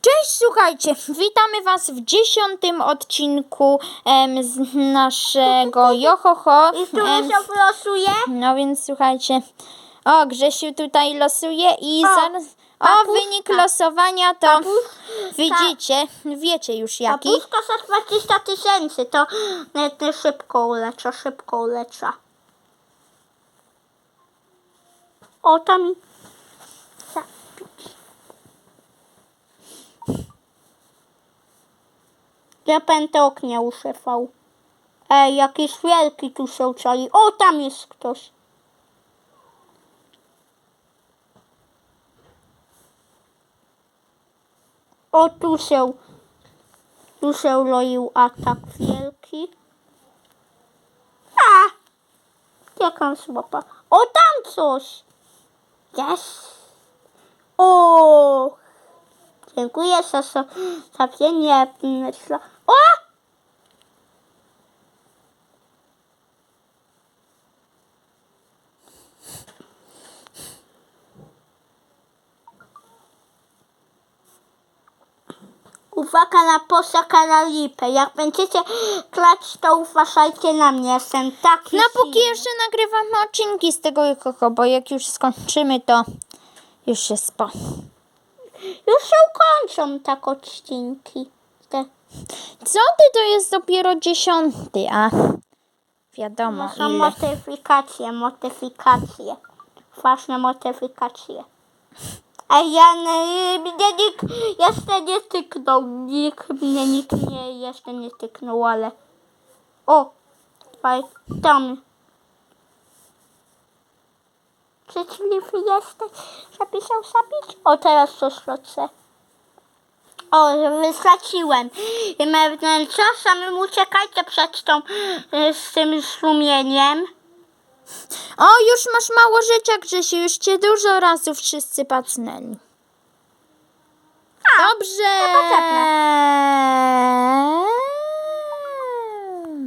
Cześć, słuchajcie, witamy Was w dziesiątym odcinku em, z naszego Johoho. I tu Em, się wylosuje? no więc słuchajcie, o Grzesiu tutaj losuje i O, zaraz, o papuszka. wynik losowania to widzicie, wiecie już A jaki. puszka za 20 tysięcy, to nety szybko ulecza, szybko ulecza. O, tam... Ja pętę oknia uszefał. Ej, jakiś wielki tu się czai. O, tam jest ktoś. O, tu się, tu się roił atak wielki. A! Jaka słaba. O, tam coś. Yes. O! Dziękuję za zapienie. O! Uwaga na posaka na lipę. Jak będziecie klać, to uważajcie na mnie. Jestem taki No póki silny. jeszcze nagrywamy odcinki z tego Johoho, bo jak już skończymy to już się spo. Już się kończą tak odcinki. Co ty, to jest dopiero dziesiąty, a wiadomo są ile. modyfikacje, modyfikacje. Ważne modyfikacje. A ja nie, mnie nikt jeszcze nie tyknął. Nikt mnie nikt nie jeszcze nie tyknął, ale. O! Tam. Życzliwy jesteś, się zabić? O, teraz coś lecę. O, wystraciłem. I pewien czas samym uciekajcie przed tą, y, z tym strumieniem. O, już masz mało życia, Grzesiu, już cię dużo razy wszyscy pacnęli. Dobrze. potrzebne.